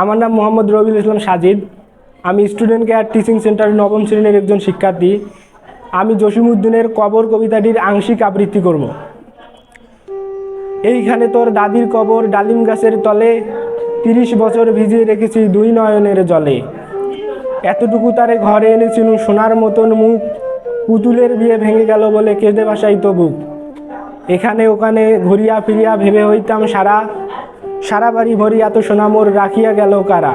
আমার নাম মোহাম্মদ রবিউল ইসলাম সাজিদ। আমি স্টুডেন্ট কেয়ার টিচিং সেন্টারের নবম শ্রেণির একজন শিক্ষার্থী। আমি জসিমউদ্দিনের কবর কবিতাটির আংশিক আবৃত্তি করব। এইখানে তোর দাদির কবর ডালিম গাছের তলে তিরিশ বছর ভিজিয়ে রেখেছি দুই নয়নের জলে। এতটুকু তারে ঘরে এনেছিল সোনার মতন মুখ। পুতুলের বিয়ে ভেঙে গেল বলে কেঁদে ভাসাই তো বুক। এখানে ওখানে ঘুরিয়া ফিরিয়া ভেবে হইতাম সারা। সারা বাড়ি ভরি এত সোনামোর রাখিয়া গেল কারা?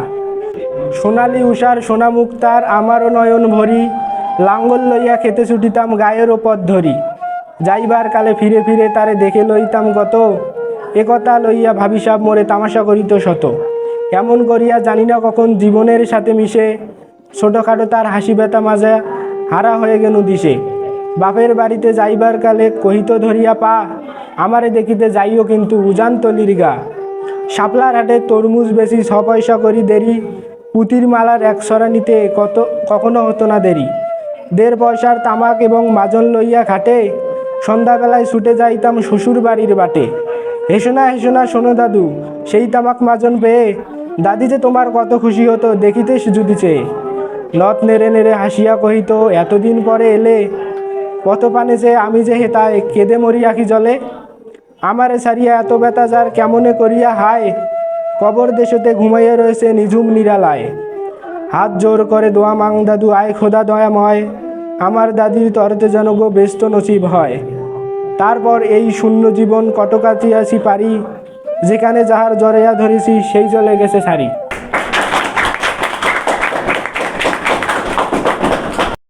সোনালি উষার সোনা মুক্তার আমারও নয়ন ভরি। লাঙ্গল লইয়া খেতে ছুটিতাম গায়ের ওপর ধরি। যাইবার কালে ফিরে ফিরে তারে দেখে লইতাম কত একথা লইয়া ভাবিসাব মোরে তামাশা করিত শত। এমন করিয়া জানি না কখন জীবনের সাথে মিশে। ছোটোখাটো তার হাসি ব্যথা মাজা হারা হয়ে গেল দিশে। বাপের বাড়িতে যাইবার কালে কহিত ধরিয়া পা, আমারে দেখিতে যাইও কিন্তু উজান তলির গা। শাপলার হাটে তরমুজ বেশি ছ পয়সা করি দেরি, পুতির মালার একসরা নিতে কত, কখনো হতো না দেরি। দেড় পয়সার তামাক এবং মাজন লইয়া ঘাটে সন্ধ্যাবেলায় ছুটে যাইতাম শ্বশুর বাড়ির বাটে। হেসো না হেসো না, শোনো দাদু, সেই তামাক মাজন পেয়ে, দাদি যে তোমার কত খুশি হতো দেখিতে যদি চেয়ে। নেড়ে নেড়ে হাসিয়া কহিত, এতদিন পরে এলে, কত পানে যে আমি যে হেতায়, কেঁদে মরি আখি জলে? আমারে সারিয়া এত ব্যথা যার কেমনে করিয়া হায়? কবর দেশতে ঘুমাইয়া রয়েছে নিঝুম নিরালায়। হাত জোর করে দোয়া মাং, দাদু, আয় খোদা দয়াময়। আমার দাদির তরতে যেন গো ব্যস্ত নসিব হয়। তারপর এই শূন্য জীবন কটকাচিয়াছি পারি, যেখানে যাহার জরেয়া ধরেছি, সেই জলে গেছে সারি।